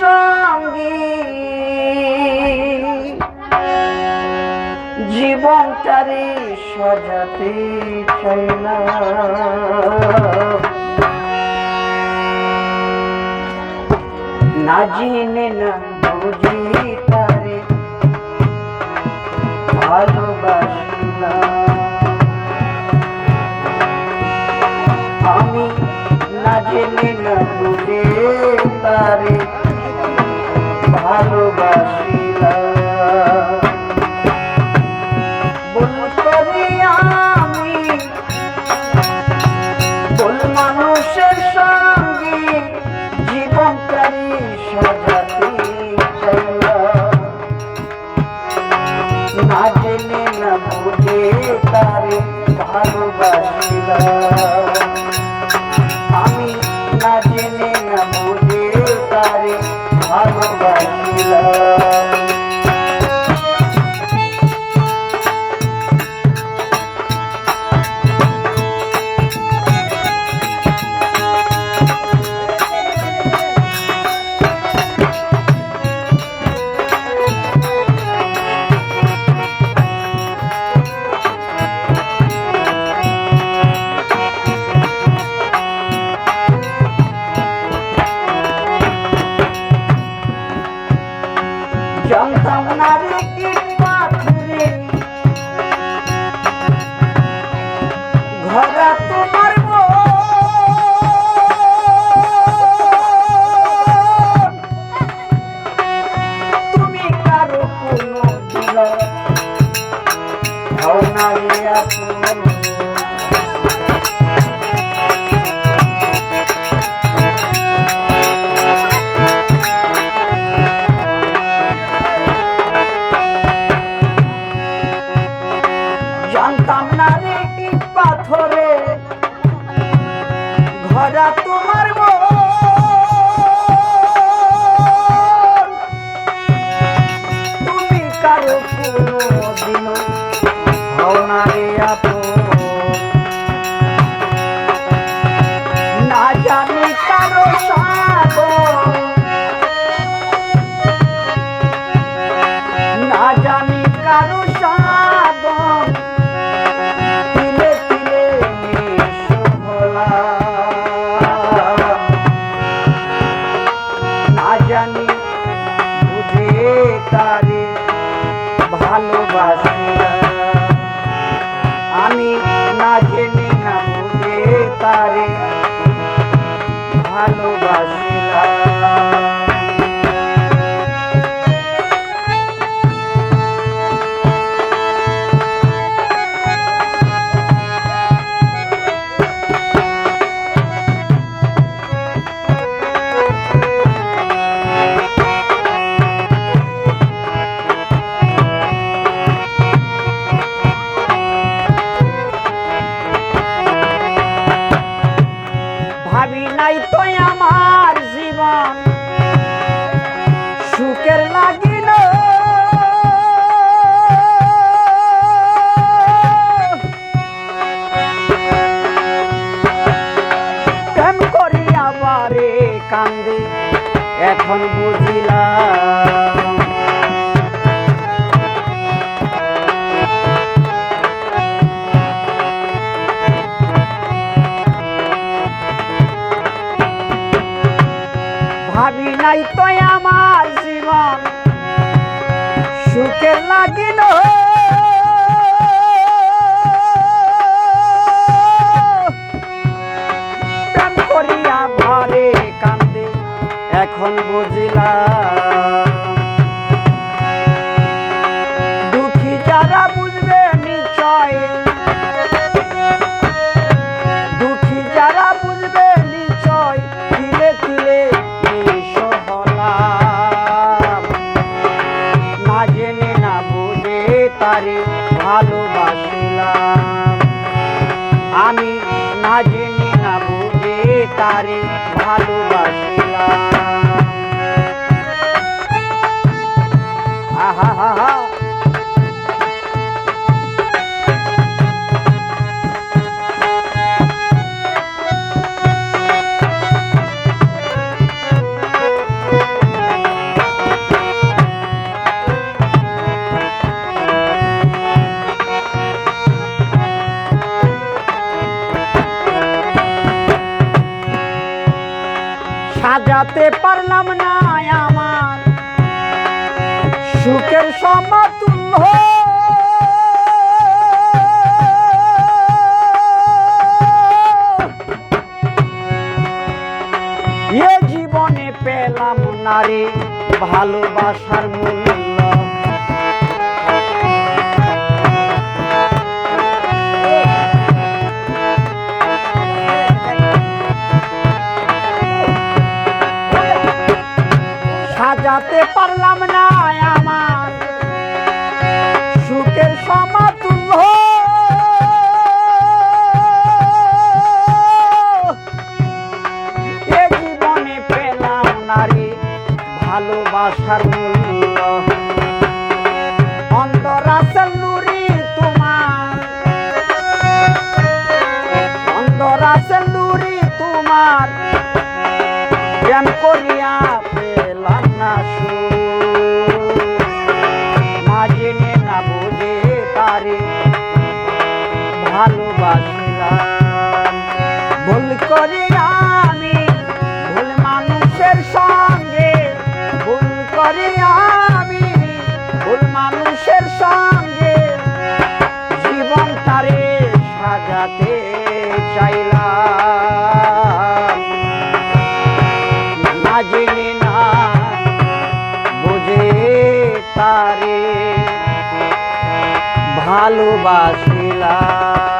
সঙ্গে জীবনটারে সাজাতে চাই না। না জেনে না বুঝি তারে ভালোবাসি না আমি না জেনে না বুঝে তারে ভালোবাসিলাম বলতে আমি বল মানুষের সঙ্গে জীবনটারি সাজাতে না জেনে না বুঝে তারে ভালোবাসিলাম। জানতাম না রে ইট পাথরে। ঘরা তোমার তুমি কারও কোনো জানি বুঝে তারে ভালোবাসিলাম তারে কান্দে এখন বুঝিলাম। ভাবি নাই তো আমার জীবন সুখের লাগিল। এখন বুঝিলাম দুঃখী দুঃখী ভালোবাসিলাম আমি না জেনে না বুঝে তারে ভালোবাসিলাম সাজাতে পারলাম না। সুখের সমতুল্য এ জীবনে পেলাম না রে ভালোবাসার মূল্য। সাজাতে পারলাম না ভালোবাসার মূল্য। অন্তরাসের নুরি তোমার। অন্তরাসের নুরি তোমার। প্রেম করিয়া পেলাম না ভালোবাসিলাম।